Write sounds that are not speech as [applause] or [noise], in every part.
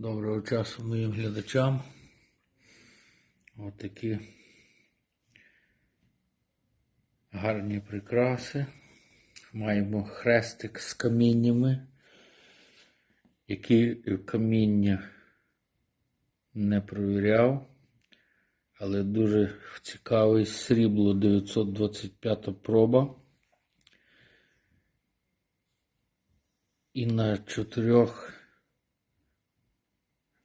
Доброго часу моїм глядачам. Отакі гарні прикраси. Маємо хрестик з каміннями, які каміння не провіряв, але дуже цікавий срібло 925 проба. І на чотирьох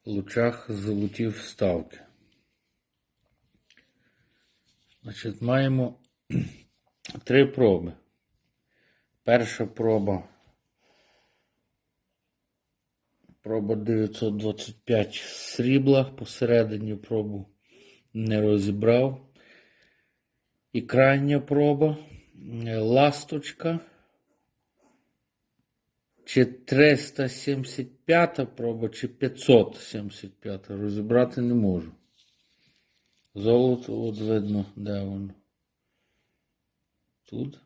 лучах золоті вставки. Значить, маємо [clears throat] три проби. Перша проба. Проба 925 срібла, посередині пробу не розібрав. І крайня проба ласточка. Чи 375 проба, чи 575 розібрати не можу. Золото, от видно, де воно. Тут.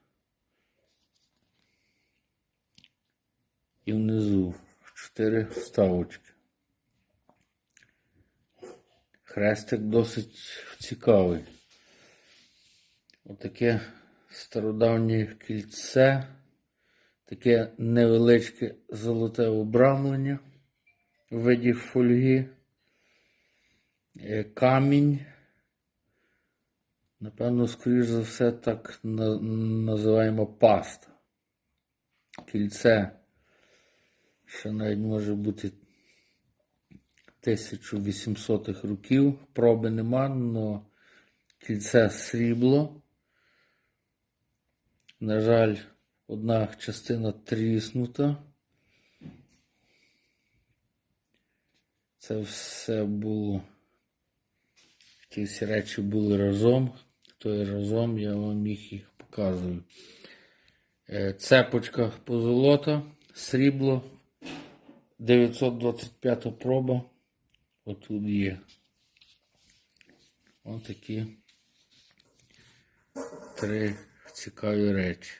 І внизу чотири вставочки. Хрестик досить цікавий. Отаке стародавнє кільце. Таке невеличке золоте обрамлення в виді фольги, Е, камінь. Напевно, скоріш за все, так називаємо паста. Кільце, що навіть може бути 1800-х років. Проби нема, але кільце срібло. На жаль, одна частина тріснута. Це все було. Ті всі речі були разом. То і разом я вам їх і показую. Е, Цепочка позолота, срібло. 925 проба. Отут є. Ось такі три цікаві речі.